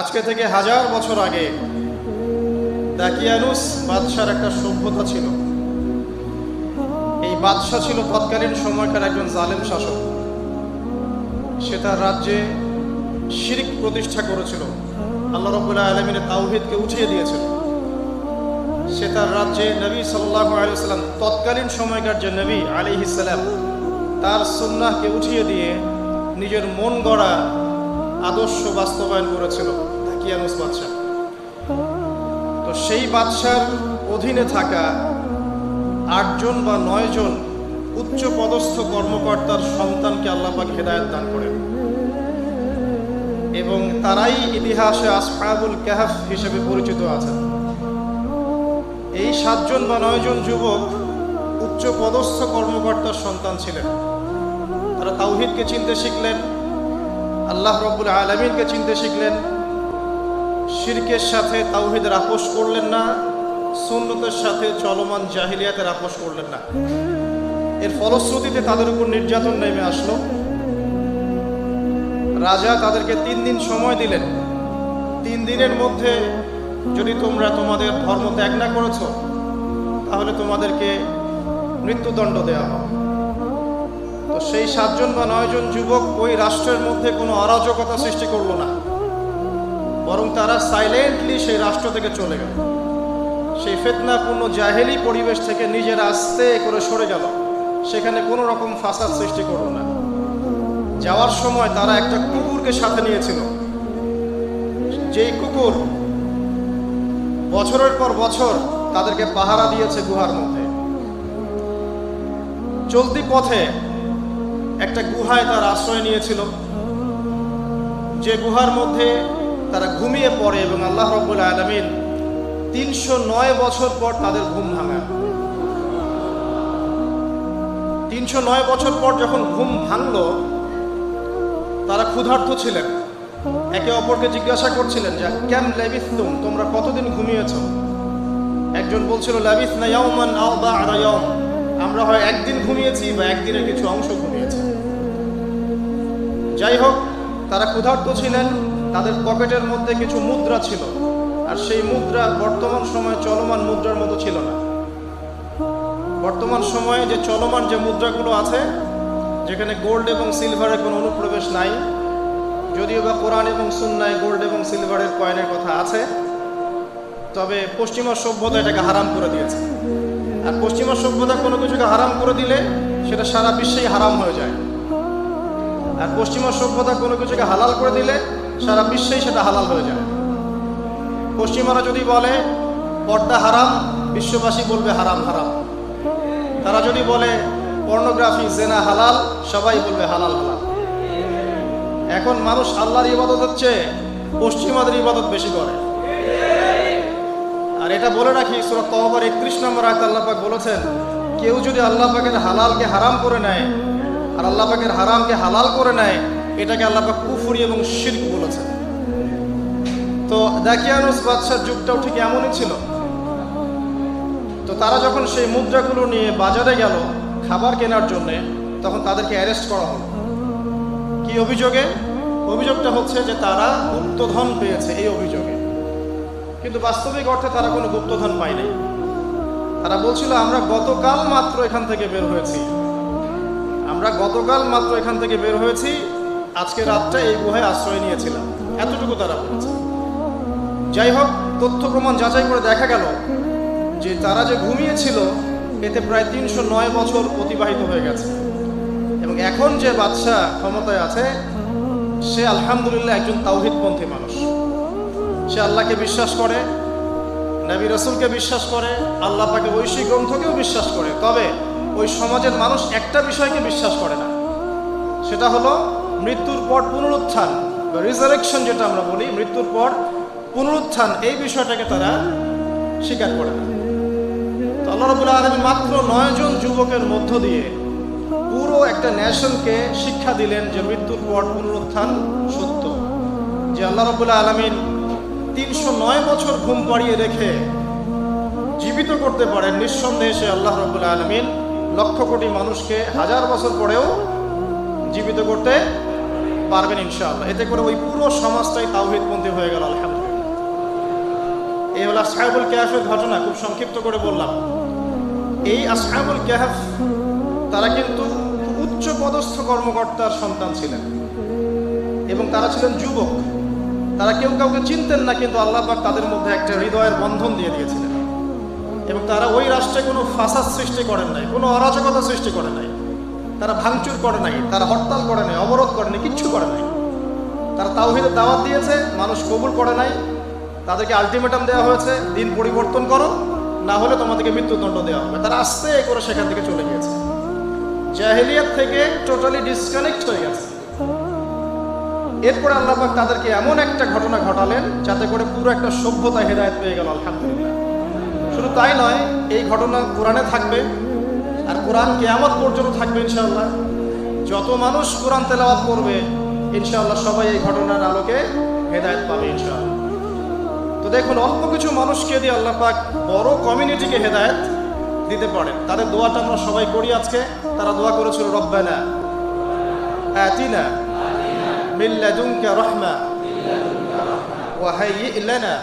আজকে থেকে হাজার বছর আগে দাকিয়ানুস বাদশার একটা সভ্যতা ছিল। এই বাদশাহ ছিল তৎকালীন সময়কার একজন জালেম শাসক। সে তার রাজ্যে শিরিক প্রতিষ্ঠা করেছিল। আল্লাহ রবুল্লাহ আলমিনের তাওহিদকে উঠিয়ে দিয়েছিল। সে তার রাজ্যে নবী সাল্লাহ আলাইসাল্লাম তৎকালীন সময়কার যে নবী আলী ইসাল্লাম তার সুন্নাহকে উঠিয়ে দিয়ে নিজের মন গড়া আদর্শ বাস্তবায়ন করেছিল দাকিয়ানুস বাদশাহ? তো সেই বাদশার অধীনে থাকা আটজন বা নয়জন উচ্চ পদস্থ কর্মকর্তার সন্তানকে আল্লাপাক হেদায়ত দান করেন। এবং তারাই ইতিহাসে আসফাবুল কাহাফ হিসেবে পরিচিত আছেন। এই সাতজন বা নয়জন যুবক উচ্চ পদস্থ কর্মকর্তার সন্তান ছিলেন। তারা তাওহিদকে চিনতে শিখলেন আল্লাহ রব্বুল আলমিনকে চিনতে শিখলেন, শিরকের সাথে তাওহিদের আপোষ করলেন না, সুন্নতের সাথে চলমান জাহিলিয়াতের আপোষ করলেন না। এর ফলশ্রুতিতে তাদের উপর নির্যাতন নেমে আসলো। রাজা তাদেরকে তিন দিন সময় দিলেন। তিন দিনের মধ্যে যদি তোমরা তোমাদের ধর্ম ত্যাগ না করেছ, তাহলে তোমাদেরকে মৃত্যুদণ্ড দেওয়া হবে। তো সেই সাতজন বা নয়জন যুবক ওই রাষ্ট্রের মধ্যে কোনো অরাজকতা সৃষ্টি করল না। বরং তারা সাইলেন্টলি সেই রাষ্ট্র থেকে চলে গেল। সেই ফেতনাপূর্ণ জাহেলি পরিবেশ থেকে নিজের আস্তে করে সরে গেল। সেখানে কোনো রকম ফাসাদ সৃষ্টি করল না। যাওয়ার সময় তারা একটা কুকুরকে সাথে নিয়েছিল। যেই কুকুর বছরের পর বছর তাদেরকে পাহারা দিয়েছে গুহার মধ্যে। চলতি পথে একটা গুহায় তার আশ্রয় নিয়েছিল। যে গুহার মধ্যে তারা ঘুমিয়ে পড়ে এবং আল্লাহ রব্বুল আলমিন তিনশো নয় বছর পর তাদের ঘুম ভাঙা তিনশো নয় বছর পর যখন ঘুম ভাঙল, তারা ক্ষুধার্ত ছিলেন। একে অপরকে জিজ্ঞাসা করছিলেন যে কেন লেবিথতুম তোমরা কতদিন ঘুমিয়েছ? একজন বলছিল লেবিথ না ইয়াউমান আও বা আমরা হয় একদিন ঘুমিয়েছি বা একদিনের কিছু অংশ ঘুমিয়েছি। যাই হোক, তারা ক্ষুধার্ত ছিলেন, তাদের পকেটের মধ্যে কিছু মুদ্রা ছিল, আর সেই মুদ্রা বর্তমান সময়ে চলমান মুদ্রার মতো ছিল না। বর্তমান সময়ে যে চলমান যে মুদ্রাগুলো আছে, যেখানে গোল্ড এবং সিলভারের কোনো অনুপ্রবেশ নাই, যদিও বা কোরআন এবং সুন্নায় গোল্ড এবং সিলভারের কয়েনের কথা আছে, তবে পশ্চিমা সভ্যতা এটাকে হারাম করে দিয়েছে। আর পশ্চিমা সভ্যতা কোনো কিছুকে হারাম করে দিলে সেটা সারা বিশ্বেই হারাম হয়ে যায়। আর পশ্চিমা সভ্যতা কোনো কিছুকে হালাল করে দিলে সারা বিশ্বেই সেটা হালাল হয়ে যায়। পশ্চিমারা যদি বলে, পর্দা হারাম, বিশ্ববাসী বলবে হারাম হারাম। তারা যদি বলে, পর্নোগ্রাফি, জেনা হালাল, সবাই বলবে হালাল হালাল। এখন মানুষ আল্লাহর ইবাদত হচ্ছে, পশ্চিমাদের ইবাদত বেশি করে। আর এটা বলে রাখি সুরত তহবার একত্রিশ নম্বর আয়ত আল্লাহ পাক বলেছেন, কেউ যদি আল্লাহ পাকের হালালকে হারাম করে নেয় আর আল্লাহ পাকের হারামকে হালাল করে নেয়, এটাকে আল্লাহ পাক কুফুরি এবং শির্ক বলেছেন। তো দাকিয়ানুস বাদশার যুগটাও ঠিক এমনই ছিল। তো তারা যখন সেই মুদ্রাগুলো নিয়ে বাজারে গেল খাবার কেনার জন্য, তখন তাদেরকে অ্যারেস্ট করা হলো। কি অভিযোগে? অভিযোগটা হচ্ছে যে তারা গুপ্তধন পেয়েছে এই অভিযোগে। কিন্তু বাস্তবিক অর্থে তারা কোনো গুপ্তধন পায়নি। তারা বলছিল, আমরা গতকাল মাত্র এখান থেকে বের হয়েছি। আমরা গতকাল মাত্র এখান থেকে বের হয়েছি। আজকে রাতটা এই গুহায় আশ্রয় নিয়েছিলাম। এতটুকু তারা বলেছে। যাই হোক, তথ্য প্রমাণ যাচাই করে দেখা গেল যে তারা যে ঘুমিয়েছিল, এতে প্রায় তিনশো নয় বছর অতিবাহিত হয়ে গেছে। এবং এখন যে বাদশাহ ক্ষমতায় আছে, সে আলহামদুলিল্লাহ একজন তাওহিদপন্থী মানুষ। সে আল্লাহকে বিশ্বাস করে, নবী রসুলকে বিশ্বাস করে, আল্লাহ পাকে ঐশী গ্রন্থকেও বিশ্বাস করে। তবে ওই সমাজের মানুষ একটা বিষয়কে বিশ্বাস করে না। সেটা হলো মৃত্যুর পর পুনরুত্থান, বা রিজারেকশন যেটা আমরা বলি, মৃত্যুর পর পুনরুত্থান, এই বিষয়টাকে তারা স্বীকার করে না। তো আল্লাহ রবুল্লাহ আলমী মাত্র নয়জন যুবকের মধ্য দিয়ে পুরো একটা ন্যাশনকে শিক্ষা দিলেন যে মৃত্যুর পর পুনরুত্থান সত্য। যে আল্লাহ রবুল্লাহ আলমিন তিনশো নয় বছর ঘুম পাড়িয়ে রেখে জীবিত করতে পারেন নিঃসন্দেহে সে আল্লাহ রবুল্লাহ আলমিন লক্ষ কোটি মানুষকে হাজার বছর পরেও জীবিত করতে পারবেন ইনশাআল্লাহ। এতে করে ওই পুরো সমাজটাই তাওহিদপন্থী হয়ে গেল, আলহামদুলিল্লাহ। এই হলো আসহাবুল ক্যাফের ঘটনা, খুব সংক্ষিপ্ত করে বললাম। এই আসহাবুল ক্যাফ তারা কিন্তু উচ্চ পদস্থ কর্মকর্তার সন্তান ছিলেন। এবং তারা ছিলেন যুবক। তারা কেউ কাউকে চিনতেন না, কিন্তু আল্লাহ পাক তাদের মধ্যে একটা হৃদয়ের বন্ধন দিয়ে দিয়েছিলেন। এবং তারা ওই রাষ্ট্রে কোনো ফাসাদ সৃষ্টি করেন নাই, কোনো অরাজকতা সৃষ্টি করে নাই। তারা ভাঙচুর করে নাই, তারা হরতাল করে নাই, অবরোধ করে নাই, কিচ্ছু করে নাই। তারা তাওহিদের দাওয়াত দিয়েছে, মানুষ কবুল করে নাই। তাদেরকে আলটিমেটাম দেওয়া হয়েছে, দিন পরিবর্তন করো, না হলে তোমাদেরকে মৃত্যুদণ্ড দেওয়া হবে। তারা আস্তে করে সেখান থেকে চলে গিয়েছে। জাহেলিয়াত থেকে টোটালি ডিসকানেক্ট হয়ে গেছে। এরপরে আল্লাহপাক তাদেরকে এমন একটা ঘটনা ঘটালেন যাতে করে পুরো একটা সভ্যতা হেদায়ত পেয়ে গেল, আলহামদুলিল্লাহ। শুধু তাই নয়, এই ঘটনা কোরআনে থাকবে আর কোরআন কেয়ামত পর্যন্ত থাকবে ইনশাআল্লাহ। যত মানুষ কোরআন তেলাওয়াত করবে, ইনশাআল্লাহ সবাই এই ঘটনার আলোকে হেদায়ত পাবে ইনশাআল্লাহ। তো দেখুন, অল্প কিছু মানুষকে দিয়ে আল্লাহ পাক বড় কমিউনিটিকে হেদায়ত দিতে পারেন। তাদের দোয়াটা আমরা সবাই করি আজকে। তারা দোয়া করেছিল, রব্বানা আতিনা من لدنك رحمة وهيئ لنا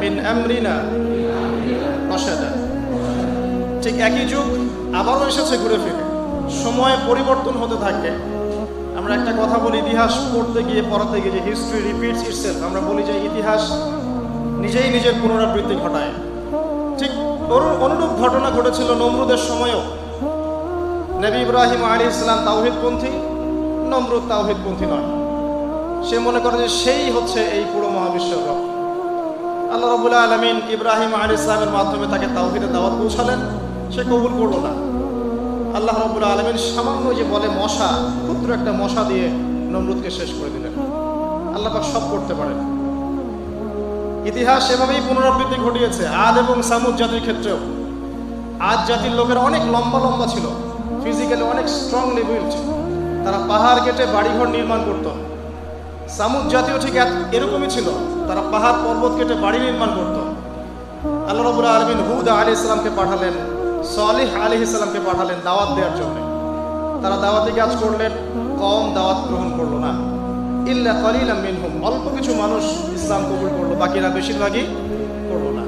من أمرنا رشدا ঠিক একই যুগ আবারও এসেছে ঘুরে ফিরে সময় পরিবর্তন হতে থাকে আমরা একটা কথা বলি ইতিহাস পড়তে গিয়ে পড়াতে গিয়ে যে হিস্ট্রি রিপিটস ইটসেলফ আমরা বলি যে ইতিহাস নিজেই নিজের পুনরাবৃত্তি ঘটায় ঠিক অনু- অনুরূপ ঘটনা ঘটেছিল নমরুদের সময়ও নবী ইব্রাহিম আলী ইসলাম তাওহিদপন্থী নমরুদ তাওহিদপন্থী নয়। সে মনে করে যে সেই হচ্ছে এই পুরো মহাবিশ্বের রব। আল্লাহ রবুল্লাহ আলমিন ইব্রাহিম আলী ইসলামের মাধ্যমে তাকে তাওহিদের দাওয়াত পৌঁছালেন। সে কবুল করল না। আল্লাহ রবুল্লাহ আলমিন সামান্য যে বলে মশা, ক্ষুদ্র একটা মশা দিয়ে নমরুদকে শেষ করে দিলেন। আল্লাহ সব করতে পারেন। ইতিহাস এভাবেই পুনরাবৃত্তি ঘটিয়েছে। আদ এবং সামুদ জাতির ক্ষেত্রেও। আজ জাতির লোকেরা অনেক লম্বা লম্বা ছিল। ফিজিক্যালি অনেক স্ট্রংলি বিল্ড তারা পাহাড় কেটে বাড়িঘর নির্মাণ করত। সামুদ জাতীয় ঠিক এরকমই ছিল। তারা পাহাড় পর্বত কেটে বাড়ি নির্মাণ করত। আল্লাহ রবুল্লাহ আলমিন হুদা আলী ইসলামকে পাঠালেন, সালিহ আলী ইসলামকে পাঠালেন দাওয়াত দেওয়ার জন্য। তারা দাওয়াতি কাজ করলেন, কম দাওয়াত গ্রহণ করল না। ইল্লা কলিলাম মিনহুম, অল্প কিছু মানুষ ইসলাম কবুল করল, বাকিরা বেশিরভাগই করল না।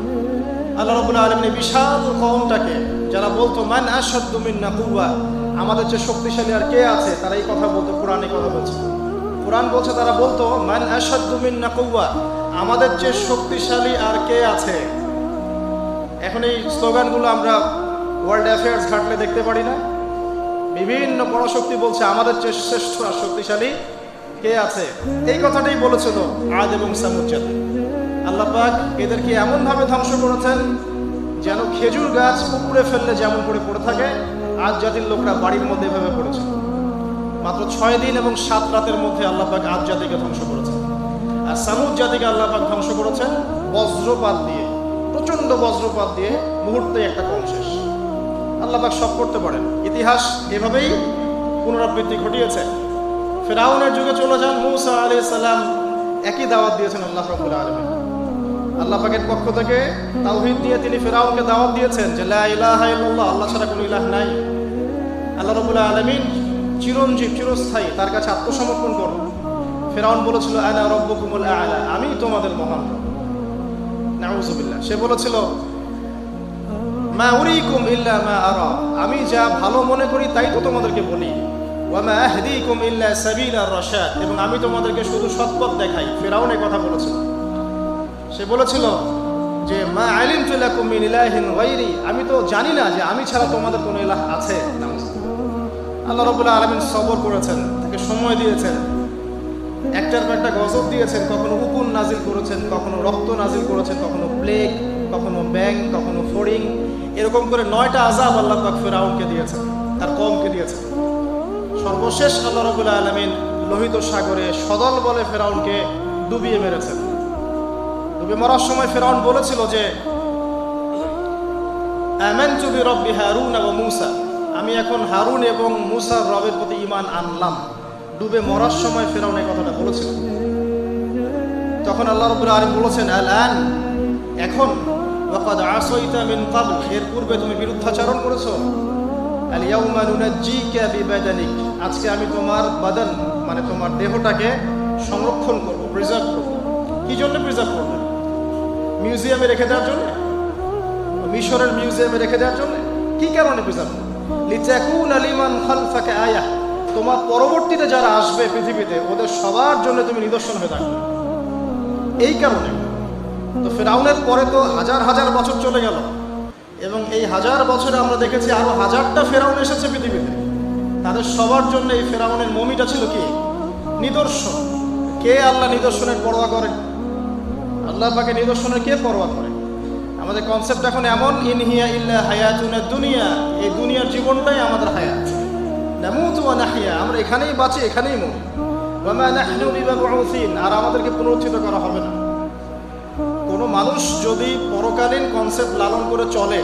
আল্লাহ রবুল্লাহ আলমিন বিশাল কমটাকে, যারা বলতো, মান আসাদ্দু মিন্না কুয়া আমাদের যে শক্তিশালী আর কে আছে, তারা এই কথা বলতো, কোরআন কথা বলছে। কোরআন বলছে, তারা বলতো, মান আসাদ্দু মিন্না কুয়া আমাদের যে শক্তিশালী আর কে আছে। এখন এই স্লোগানগুলো আমরা ওয়ার্ল্ড অ্যাফেয়ার্স ঘাটলে দেখতে পারি না। বিভিন্ন পরাশক্তি বলছে, আমাদের যে শ্রেষ্ঠ আর শক্তিশালী কে আছে? এই কথাটাই বলেছিল আদ এবং সামুদ জাতি। আল্লাহ এদেরকে এমনভাবে ধ্বংস করেছেন, যেন খেজুর গাছ পুকুরে ফেললে যেমন করে পড়ে থাকে আজ জাতির লোকরা বাড়ির মধ্যে এভাবে পড়েছে। মাত্র ছয় দিন এবং সাত রাতের মধ্যে আল্লাপাক আজ জাতিকে ধ্বংস করেছেন। আর সামুদ জাতিকে আল্লাহ পাক ধ্বংস করেছেন বজ্রপাত দিয়ে, প্রচণ্ড বজ্রপাত দিয়ে মুহূর্তে একটা কম শেষ আল্লাহ পাক সব করতে পারেন। ইতিহাস এভাবেই পুনরাবৃত্তি ঘটিয়েছে। ফেরাউনের যুগে চলে যান মৌসা আলী সাল্লাম একই দাওয়াত দিয়েছেন আল্লাহ রবুল আলমী আল্লাহ পাকের পক্ষ থেকে তাওহিদ দিয়ে তিনি ফেরাউনকে দাওয়াত দিয়েছেন যে, লা ইলাহা ইল্লাল্লাহ, আল্লাহ ছাড়া কোনো ইলাহ নাই। আল্লাহ রবুল আলমিন চিরঞ্জীব, চিরস্থায়ী, তার কাছে আত্মসমর্পণ করো ফেরাউন বলেছিল, আনা রব্বকুমুল আলা, আমি তোমাদের মহান নাউজুবিল্লাহ সে বলেছিল, মা উরিকুম ইল্লা মা আরা, আমি যা ভালো মনে করি তাই তো তোমাদেরকে বলি। ওয়া মা আহদিকুম ইল্লা সাবিলার রাশাদ, এবং আমি তোমাদেরকে শুধু সৎপথ দেখাই। ফেরাউন কথা বলেছিল। সে বলেছিল যে, মা আলিম তুলাকুম মিন ইলাহিন গায়রি। আমি তো জানি না যে আমি ছাড়া তোমাদের কোনো ইলাহ আছে আল্লাহ রাব্বুল আলামিন সবর করেছেন, তাকে সময় দিয়েছেন, একটার পর একটা গজব দিয়েছেন, কখনো উকুন নাজিল করেছেন, কখনো রক্ত নাজিল করেছেন, কখনো প্লেগ, কখনো ব্যাং, কখনো ফড়িং, এরকম করে নয়টা আজাব আল্লাহ পাক ফেরাউনকে দিয়েছেন, তার কমকে দিয়েছেন। সর্বশেষ আল্লাহ রবুল্লা আলমিন লোহিত সাগরে সদল বলে ফেরাউনকে ডুবিয়ে মেরেছেন। ডুবে মরার সময় ফেরাউন বলেছিল যে, আমেনতু বিরব্বি হারুন এবং মুসা। আমি এখন হারুন এবং মুসার রবের প্রতি ইমান আনলাম। ডুবে মরার সময় ফেরাউন এই কথাটা বলেছিল। তখন আল্লাহ রবুল্লা আলম বলেছেন আল এখন ওয়াকাদ আসইতা মিন ক্বাবল। এর পূর্বে তুমি বিরুদ্ধাচরণ করেছ। আল ইয়াউমা নুনাজ্জিকা বিবাদানিক। আজকে আমি তোমার বাদন মানে তোমার দেহটাকে সংরক্ষণ করব প্রিজার্ভ করব। কি জন্য প্রিজার্ভ করবে? মিউজিয়ামে রেখে দেওয়ার জন্য? মিশরের মিউজিয়ামে রেখে দেওয়ার জন্য? কি কারণে প্রিজার্ভ লিতাকুন আলিমান খালফাকে আয়া তোমার পরবর্তীতে যারা আসবে পৃথিবীতে, ওদের সবার জন্য তুমি নিদর্শন হয়ে থাকবে। এই কারণে। তো ফেরাউনের পরে তো হাজার হাজার বছর চলে গেল। এবং এই হাজার বছরে আমরা দেখেছি আরও হাজারটা ফেরাউন এসেছে পৃথিবীতে। তাদের সবার জন্য এই ফেরাউনের মমিটা ছিল কি? নিদর্শন। কে আল্লাহ নিদর্শনের পরোয়া করে আল্লাহ পাকে নিদর্শনের কে পরোয়া করে? আমাদের কনসেপ্ট এখন এমন ইনহিয়া ইল্লা হায়াতুনের দুনিয়া এই দুনিয়ার জীবনটাই আমাদের হায়াত। নামুতু ওয়া নাহিয়া আমরা এখানেই বাঁচি, এখানেই মরি। ওয়া মা নাহনু বিমাবউসিন আর আমাদেরকে পুনরুত্থিত করা হবে না। কোনো মানুষ যদি পরকালীন কনসেপ্ট লালন করে চলে,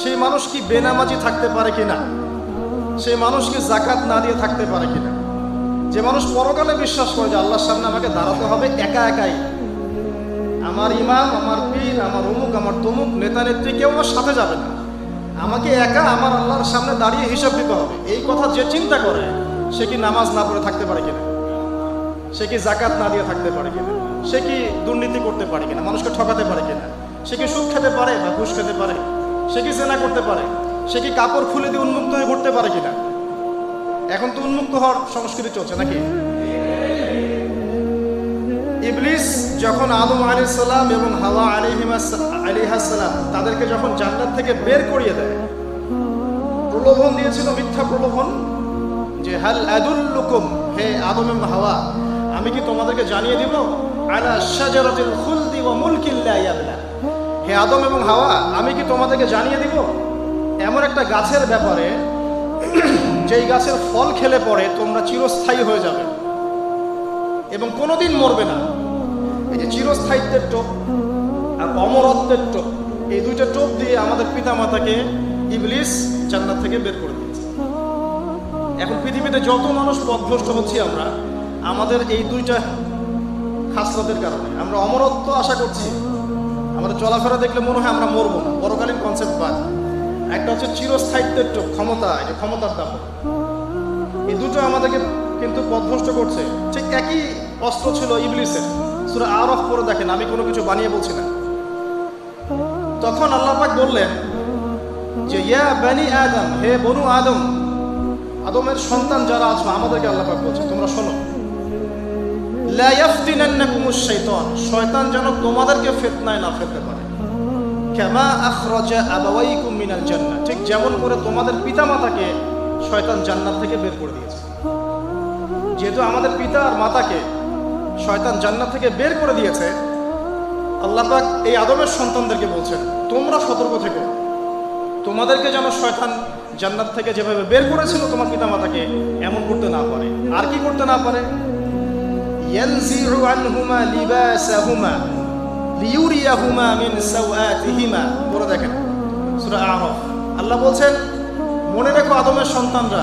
সেই মানুষ কি বেনামাজি থাকতে পারে কিনা? সেই মানুষ কি জাকাত না দিয়ে থাকতে পারে কিনা? যে মানুষ পরকালে বিশ্বাস করে যে আল্লাহর সামনে আমাকে দাঁড়াতে হবে, একা একাই। আমার ইমাম, আমার পীর, আমার অমুক, আমার তমুক, নেতা নেত্রী কেউ আমার সাথে যাবে না। আমাকে একা আমার আল্লাহর সামনে দাঁড়িয়ে হিসাব দিতে হবে। এই কথা যে চিন্তা করে, সে কি নামাজ না পড়ে থাকতে পারে কিনা? সে কি জাকাত না দিয়ে থাকতে পারে কিনা? সে কি দুর্নীতি করতে পারে কিনা? মানুষকে ঠকাতে পারে কিনা? সে কি সুদ খেতে পারে বা ঘুষ খেতে পারে? সে কি জেনা করতে পারে? সে কি কাপড় খুলে দিয়ে উন্মুক্ত হয়ে ঘুরতে পারে কিনা? এখন তো উন্মুক্ত হওয়ার সংস্কৃতি চলছে নাকি? যখন আদম আলী সাল্লাম এবং হাওয়া আলিহাসাল্লাম তাদেরকে যখন জান্নাত থেকে বের করিয়ে দেয়, প্রলোভন দিয়েছিল, মিথ্যা প্রলোভন, যে হাল আদুল্লুকুম, হে আদম এবং হাওয়া, আমি কি তোমাদেরকে জানিয়ে দিব? আলা শাজারাতিল খুলদি ওয়া মুলকিল লা ইয়াবলা। হে আদম এবং হাওয়া, আমি কি তোমাদেরকে জানিয়ে দিব? এমন একটা গাছের ব্যাপারে, যেই গাছের ফল খেলে পরে তোমরা চিরস্থায়ী হয়ে যাবে এবং কোনোদিন মরবে না। এই যে চিরস্থায়িত্বের টোপ আর অমরত্বের টোপ, এই দুইটা টোপ দিয়ে আমাদের পিতা মাতাকে ইবলিস জান্নাত থেকে বের করে দিয়েছে। এখন পৃথিবীতে যত মানুষ পথভ্রষ্ট হচ্ছি আমরা, আমাদের এই দুইটা খাসলতের কারণে। আমরা অমরত্ব আশা করছি, আমাদের চলাফেরা দেখলে মনে হয় আমরা মরবো না। পরকালীন কনসেপ্ট বাদ। একটা হচ্ছে চিরস্থায়িত্বের টোপ, ক্ষমতা, এই যে ক্ষমতার দাম এই দুটো আমাদেরকে কিন্তু পথভ্রষ্ট করছে। ঠিক একই অস্ত্র ছিল ইবলিসের। সুরা আরফ করে দেখেন, আমি কোনো কিছু বানিয়ে বলছি না। তখন আল্লাহ পাক বললেন যে, ইয়া বানি আদম, হে বনু আদম, আদমের সন্তান যারা আছো, আমাদেরকে আল্লাহ পাক বলছে, তোমরা শোনো। শয়তান যেন তোমাদেরকে ফিতনায় না ফেলতে পারে। কামা আখরাজা আবাওয়াইকুম মিনাল জান্নাহ, ঠিক যেমন করে তোমাদের পিতামাতাকে শয়তান জান্নাত থেকে বের করে দিয়েছে। যেহেতু আমাদের পিতা আর মাতাকে শয়তান জান্নাত থেকে বের করে দিয়েছে। আল্লাহ পাক এই আদমের সন্তানদেরকে বলছেন, তোমরা সতর্ক থেকো। তোমাদেরকে যেন শয়তান জান্নাত থেকে যেভাবে বের করেছিল তোমার পিতা মাতাকে এমন করতে না পারে। আর কি করতে না পারে? আল্লাহ বলছেন, মনে রেখো আদমের সন্তানরা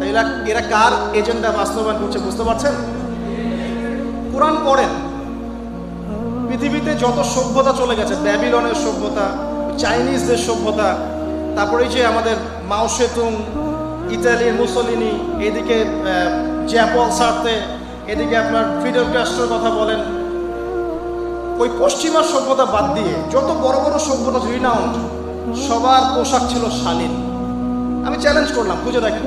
তাই এরা কার এজেন্ডা বাস্তবায়ন করছে বুঝতে পারছেন? কোরআন পড়েন। পৃথিবীতে যত সভ্যতা চলে গেছে, ব্যাবিলনের সভ্যতা, চাইনিজদের সভ্যতা, তারপরে যে আমাদের মাও সেতুং ইতালির মুসলিনি, এদিকে জ্যাপল সারতে, এদিকে আপনার ফিডেল ক্যাস্ট্রোর কথা বলেন। ওই পশ্চিমা সভ্যতা বাদ দিয়ে যত বড় বড় সভ্যতা রিনাউন্ড সবার পোশাক ছিল শালীন। আমি চ্যালেঞ্জ করলাম, খুঁজে দেখেন।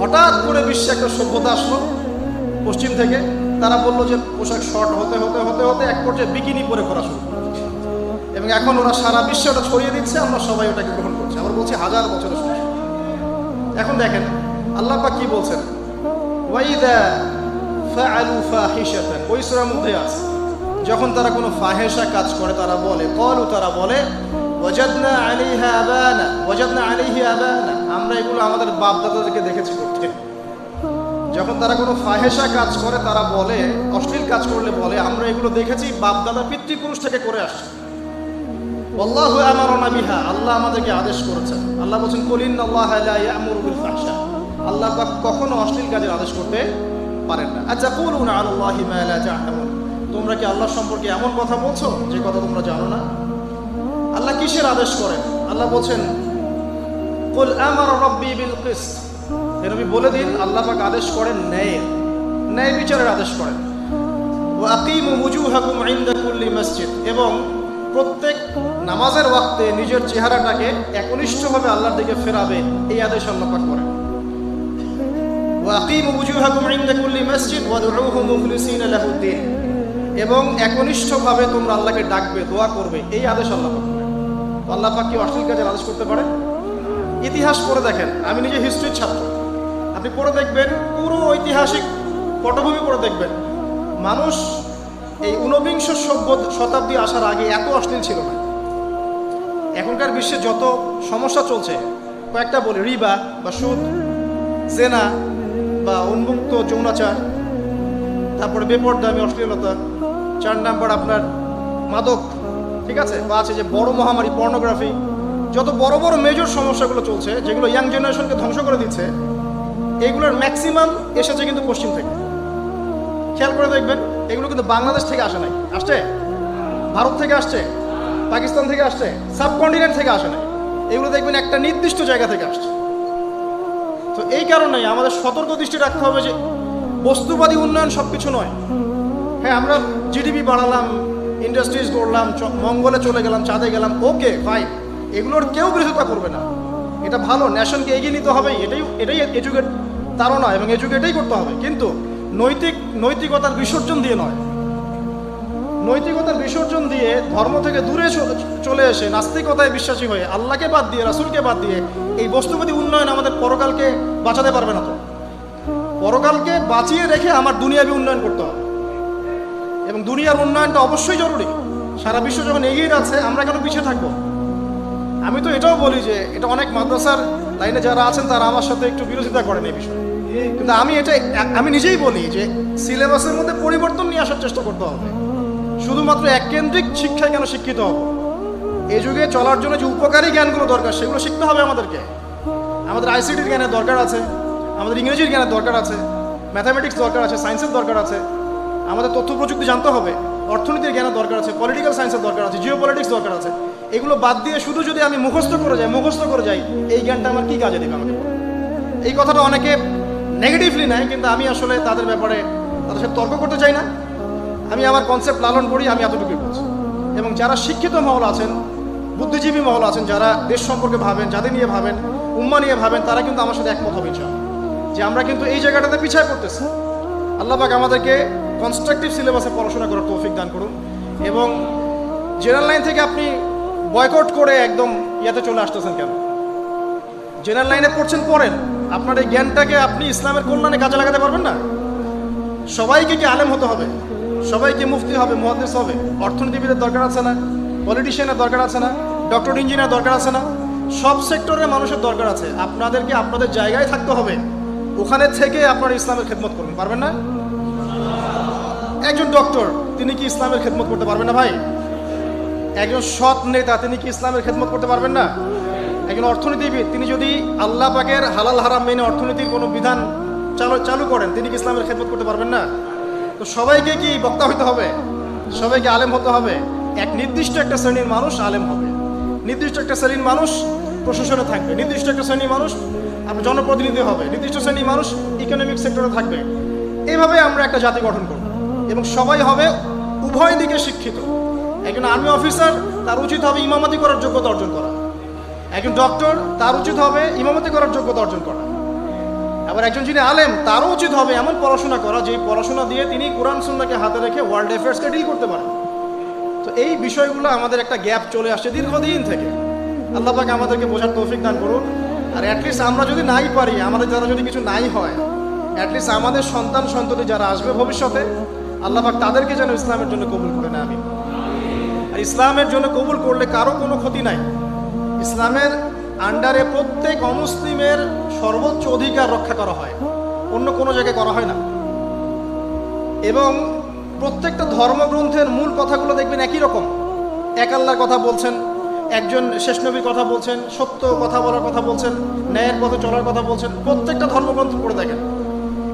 হঠাৎ করে বিশ্বে একটা সভ্যতা আসলো পশ্চিম থেকে। তারা বলল যে পোশাক শর্ট হতে হতে হতে হতে এক পর্যায়ে বিকিনি পরে করা শুরু এবং এখন ওরা সারা বিশ্বে ওটা ছড়িয়ে দিচ্ছে, আমরা সবাই ওটাকে গ্রহণ করছি। আমরা বলছি হাজার বছরের এখন দেখেন, আল্লাহ পাক কি বলছেন? মধ্যে আছে, যখন তারা কোনো ফাহেসা কাজ করে, তারা বলে কলু তারা বলে, ওয়াজাদনা আলাইহা আবানা, ওয়াজাদনা আলাইহি আবানা। আমরা এগুলো আমাদের বাপ দেখেছি করতে। যখন তারা কোনো ফাহেসা কাজ করে, তারা বলে, অশ্লীল কাজ করলে বলে, আমরা এগুলো দেখেছি বাপ দাদা পিতৃপুরুষ থেকে করে আসছে। আল্লাহু আমারনা বিহা, আল্লাহ আমাদেরকে আদেশ করেছেন। আল্লাহ বলছেন কলিন আল্লাহ বিল আল্লাহ পাক কখনো অশ্লীল কাজের আদেশ করতে পারেন না। আচ্ছা লা তা'লামুন। তোমরা কি আল্লাহ সম্পর্কে এমন কথা বলছো? যে কথা তোমরা জানো না। আল্লাহ কিসের আদেশ করেন? আল্লাহ বলছেন কুল আমার রব্বি বিল কিসত এ নবী, বলে দিন, আল্লাহ পাক আদেশ করেন ন্যায়। ন্যায় বিচারের আদেশ করেন। ওয়াকিমু মুজুহাকুম ইনদা কুল্লি মসজিদ। এবং প্রত্যেক নামাজের ওয়াক্তে নিজের চেহারাটাকে একনিষ্ঠভাবে আল্লাহর দিকে ফেরাবে, এই আদেশ আল্লাহ পাক করেন। ওয়াকিমু মুজুহাকুম ইনদা কুল্লি মসজিদ ওয়াদউহু মুখলিসিনা লাহুদ্দিন এবং একনিষ্ঠভাবে তোমরা আল্লাহকে ডাকবে, দোয়া করবে, এই আদেশ আল্লাহ পাক করেন। আল্লাহ পাক কি অশ্লীল কাজের আদেশ করতে পারে? ইতিহাস পড়ে দেখেন। আমি নিজে হিস্ট্রির ছাত্র। আপনি পড়ে দেখবেন, পুরো ঐতিহাসিক পটভূমি পড়ে দেখবেন। মানুষ এই ঊনবিংশ সভ্য শতাব্দী আসার আগে এত অশ্লীল ছিল না। এখনকার বিশ্বে যত সমস্যা চলছে, কয়েকটা বলি, রিবা বা সুদ, জেনা বা উন্মুক্ত যৌনাচার, তারপরে বেপরদামি অশ্লীলতা, চার নাম্বার আপনার মাদক, ঠিক আছে? বা আছে যে বড় মহামারী পর্নোগ্রাফি যত বড় বড় মেজর সমস্যাগুলো চলছে, যেগুলো ইয়াং জেনারেশনকে ধ্বংস করে দিচ্ছে, এগুলোর ম্যাক্সিমাম এসেছে কিন্তু পশ্চিম থেকে। খেয়াল করে দেখবেন, এগুলো কিন্তু বাংলাদেশ থেকে আসে নাই। আসছে? ভারত থেকে আসছে? পাকিস্তান থেকে আসছে? সাবকন্টিনেন্ট থেকে আসে নাই। এগুলো দেখবেন একটা নির্দিষ্ট জায়গা থেকে আসছে। তো এই কারণেই আমাদের সতর্ক দৃষ্টি রাখতে হবে যে, বস্তুবাদী উন্নয়ন সব কিছু নয়। হ্যাঁ আমরা জিডিপি বাড়ালাম ইন্ডাস্ট্রিজ গড়লাম মঙ্গলে চলে গেলাম, চাঁদে গেলাম ওকে ফাইন এগুলোর কেউ বিরোধিতা করবে না। এটা ভালো ন্যাশনকে এগিয়ে নিতে হবে, এটাই এটাই এডুকেট নয় এবং এডুকেট এটাই করতে হবে। কিন্তু নৈতিক, নৈতিকতার বিসর্জন দিয়ে নয়। নৈতিকতার বিসর্জন দিয়ে ধর্ম থেকে দূরে চলে এসে নাস্তিকতায় বিশ্বাসী হয়ে আল্লাহকে বাদ দিয়ে, রাসূলকে বাদ দিয়ে এই বস্তুবাদী উন্নয়ন আমাদের পরকালকে বাঁচাতে পারবে না তো। পরকালকে বাঁচিয়ে রেখে আমার দুনিয়াবি উন্নয়ন করতে হবে। এবং দুনিয়ার উন্নয়নটা অবশ্যই জরুরি। সারা বিশ্ব যখন এগিয়ে যাচ্ছে, আমরা কেন পিছিয়ে থাকব? আমি তো এটাও বলি যে এটা অনেক মাদ্রাসার লাইনে যারা আছেন, তারা আমার সাথে একটু বিরোধিতা করেন এই বিষয়ে। কিন্তু আমি এটা, আমি নিজেই বলি যে সিলেবাসের মধ্যে পরিবর্তন নিয়ে আসার চেষ্টা করতে হবে। শুধুমাত্র এককেন্দ্রিক শিক্ষায় কেন শিক্ষিত হব? এই যুগে চলার জন্য যে উপকারী জ্ঞানগুলো দরকার, সেগুলো শিখতে হবে আমাদেরকে। আমাদের আইসিটির জ্ঞানের দরকার আছে, আমাদের ইংরেজির জ্ঞানের দরকার আছে, ম্যাথামেটিক্স দরকার আছে, সায়েন্সের দরকার আছে, আমাদের তথ্য প্রযুক্তি জানতে হবে, অর্থনীতির জ্ঞানের দরকার আছে, পলিটিক্যাল সায়েন্সের দরকার আছে জিও পলিটিক্স দরকার আছে। এগুলো বাদ দিয়ে শুধু যদি আমি মুখস্থ করে যাই, মুখস্থ করে যাই, এই জ্ঞানটা আমার কী কাজে দেবে আমাকে? এই কথাটা অনেকে নেগেটিভলি নেয়, কিন্তু আমি আসলে তাদের ব্যাপারে তাদের সাথে তর্ক করতে চাই না। আমি আমার কনসেপ্ট লালন করি, আমি এতটুকুই বলছি। এবং যারা শিক্ষিত মহল আছেন, বুদ্ধিজীবী মহল আছেন, যারা দেশ সম্পর্কে ভাবেন যাদের নিয়ে ভাবেন, উম্মা নিয়ে ভাবেন, তারা কিন্তু আমার সাথে একমত হবে। যে আমরা কিন্তু এই জায়গাটাতে পিছায় পড়তেছি। আল্লাহ পাক আমাদেরকে কনস্ট্রাকটিভ সিলেবাসে পড়াশোনা করার তৌফিক দান করুন। এবং জেনারেল লাইন থেকে আপনি বয়কট করে একদম ইয়াতে চলে আসতেছেন কেন? জেনারেল লাইনে পড়ছেন পড়েন আপনার এই জ্ঞানটাকে আপনি ইসলামের কল্যাণে কাজে লাগাতে পারবেন না? সবাইকে কি আলেম হতে হবে? সবাইকে মুফতি হবে মহাদেশ হবে। অর্থনীতিবিদের দরকার আছে না? পলিটিশিয়ানের দরকার আছে না? ডক্টর ইঞ্জিনিয়ার দরকার আছে না? সব সেক্টরের মানুষের দরকার আছে। আপনাদেরকে আপনাদের জায়গায় থাকতে হবে। ওখানে থেকে আপনারা ইসলামের খেদমত করবেন, পারবেন না? একজন ডক্টর, তিনি কি ইসলামের খেদমত করতে পারবেন না ভাই? একজন সৎ নেতা, তিনি কি ইসলামের খেদমত করতে পারবেন না? একজন অর্থনীতিবিদ, তিনি যদি আল্লাহ পাকের হালাল হারাম মেনে অর্থনীতির কোনো বিধান চালু চালু করেন, তিনি কি ইসলামের খেদমত করতে পারবেন না? তো সবাইকে কি বক্তা হইতে হবে? সবাইকে আলেম হতে হবে? এক নির্দিষ্ট একটা শ্রেণির মানুষ আলেম হবে। নির্দিষ্ট একটা শ্রেণির মানুষ প্রশাসনে থাকবে। নির্দিষ্ট একটা শ্রেণির মানুষ আপনার জনপ্রতিনিধি হবে। নির্দিষ্ট শ্রেণির মানুষ ইকোনমিক সেক্টরে থাকবে। এইভাবে আমরা একটা জাতি গঠন করব। এবং সবাই হবে উভয় দিকে শিক্ষিত। একজন আর্মি অফিসার, তার উচিত হবে ইমামতি করার যোগ্যতা অর্জন করা। একজন ডক্টর, তার উচিত হবে ইমামতি করার যোগ্যতা অর্জন করা। আবার একজন যিনি আলেম, তারও উচিত হবে এমন পড়াশোনা করা যে পড়াশোনা দিয়ে তিনি কোরআন সুন্নাকে হাতে রেখে ওয়ার্ল্ড অ্যাফেয়ার্সকে ডিল করতে পারেন। তো এই বিষয়গুলো আমাদের একটা গ্যাপ চলে আসছে দীর্ঘদিন থেকে। আল্লাহ পাক আমাদেরকে বোঝার তৌফিক দান করুন। আর অ্যাটলিস্ট আমরা যদি নাই পারি, আমাদের যারা যদি কিছু নাই হয় অ্যাটলিস্ট আমাদের সন্তান সন্ততি যারা আসবে ভবিষ্যতে, আল্লাহ পাক তাদেরকে যেন ইসলামের জন্য কবুল করে না আমি আর ইসলামের জন্য কবুল করলে কারও কোনো ক্ষতি নাই। ইসলামের আন্ডারে প্রত্যেক অমুসলিমের সর্বোচ্চ অধিকার রক্ষা করা হয়। অন্য কোনো জায়গায় করা হয় না। এবং প্রত্যেকটা ধর্মগ্রন্থের মূল কথাগুলো দেখবেন একই রকম। এক আল্লাহর কথা বলছেন, একজন শেষ নবীর কথা বলছেন, সত্য কথা বলার কথা বলছেন, ন্যায়ের পথে চলার কথা বলছেন, প্রত্যেকটা ধর্মগ্রন্থ পড়ে দেখেন।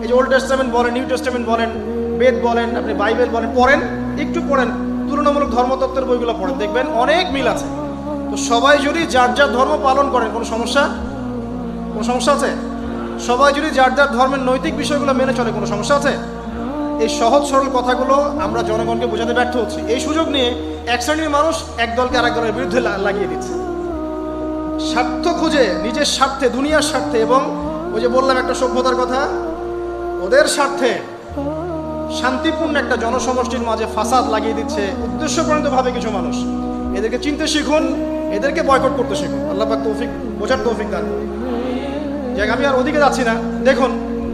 এই যে ওল্ড টেস্টামেন্ট বলেন নিউ টেস্টামেন্ট বলেন, বেদ বলেন, আপনি বাইবেল বলেন, পড়েন, একটু পড়েন। তুলনামূলক ধর্মতত্ত্বের বইগুলো পড়েন। দেখবেন অনেক মিল আছে। তো সবাই যদি যার যার ধর্ম পালন করেন, কোনো সমস্যা? কোনো সমস্যা আছে? সবাই যদি যার যার ধর্মের নৈতিক বিষয়গুলো মেনে চলে, কোনো সমস্যা আছে? এই সহজ সরল কথাগুলো আমরা জনগণকে বোঝাতে ব্যর্থ হচ্ছি। এই সুযোগ নিয়ে এক শ্রেণির মানুষ এক দলকে আরেক দলের বিরুদ্ধে লাগিয়ে দিচ্ছে। স্বার্থ খুঁজে, নিজের স্বার্থে, দুনিয়ার স্বার্থে এবং ওই যে বললাম একটা সভ্যতার কথা, ওদের স্বার্থে শান্তিপূর্ণ একটা জনসমষ্টির মাঝে ফাসাদ লাগিয়ে দিচ্ছে উদ্দেশ্যপ্রণীতভাবে কিছু মানুষ। এদেরকে চিনতে শিখুন, এদেরকে বয়কট করতে শিখুন। আল্লাহ পাক তৌফিক, বোঝার তৌফিক দান। যাক, আমি আর ওদিকে যাচ্ছি না। দেখুন,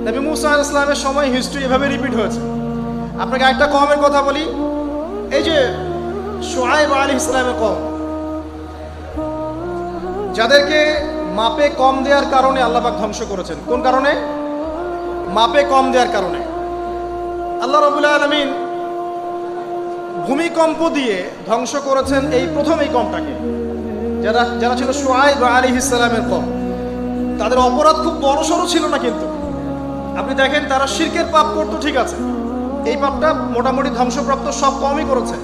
নবী মুসা ইসলামের সময় হিস্ট্রি এভাবে রিপিট হয়েছে। আপনাকে একটা কমের কথা বলি। এই যে সোহাইব আলী ইসলামের কম, যাদেরকে মাপে কম দেওয়ার কারণে আল্লাপাক ধ্বংস করেছেন। কোন কারণে? মাপে কম দেওয়ার কারণে। আল্লাহ রবুল্লা আলমিন ভূমিকম্প দিয়ে ধ্বংস করেছেন এই প্রথম এই কমটাকে। যারা যারা ছিল সোহাইব আলী ইসলামের কম, তাদের অপরাধ খুব বড় সড়ো ছিল না কিন্তু। আপনি দেখেন, তারা শিরকের পাপ করতো, ঠিক আছে। এই পাপটা মোটামুটি ধ্বংসপ্রাপ্ত সব কমই করেছে।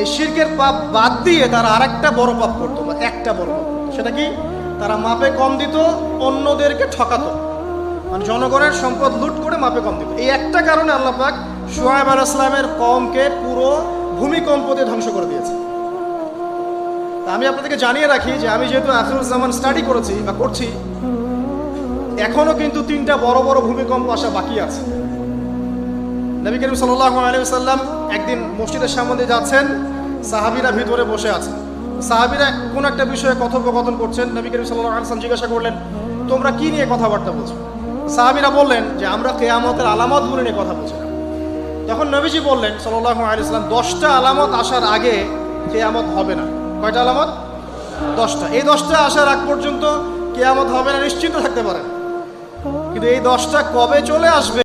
এই শিরকের পাপ বাদ দিয়ে তারা আরেকটা বড় পাপ করতো, বা একটা বড় পাপ সেটা কি? তারা মাপে কম দিত, অন্যদেরকে ঠকাতো। মানে জনগণের সম্পদ লুট করে মাপে কম দিত এই একটা কারণে আল্লাহ পাক সোহাইব আল ইসলামের কমকে পুরো ভূমিকম্প দিয়ে ধ্বংস করে দিয়েছে। আমি আপনাদেরকে জানিয়ে রাখি যে আমি যেহেতু আখরুজ্জামান স্টাডি করেছি বা করছি, এখনও কিন্তু তিনটা বড় বড় ভূমিকম্প আসা বাকি আছে। নবী করিম সাল্লাহ আলাইসাল্লাম একদিন মসজিদের সামনে যাচ্ছেন, সাহাবিরা ভিতরে বসে আছে সাহাবিরা কোন একটা বিষয়ে কথোপকথন করছেন। নবী করিম সাল্লাহ আলসালাম জিজ্ঞাসা করলেন, তোমরা কি নিয়ে কথাবার্তা বলছো? সাহাবিরা বললেন যে আমরা কেয়ামতের আলামতগুলো নিয়ে কথা বলছিলাম। তখন নবীজি বললেন সাল্লাহ আলিয়াল্লাম দশটা আলামত আসার আগে কেয়ামত হবে না। কয়টা আলামত? দশটা। এই দশটা আসার আগ পর্যন্ত কেয়ামত হবে না, নিশ্চিন্ত থাকতে পারেন। কিন্তু এই দশটা কবে চলে আসবে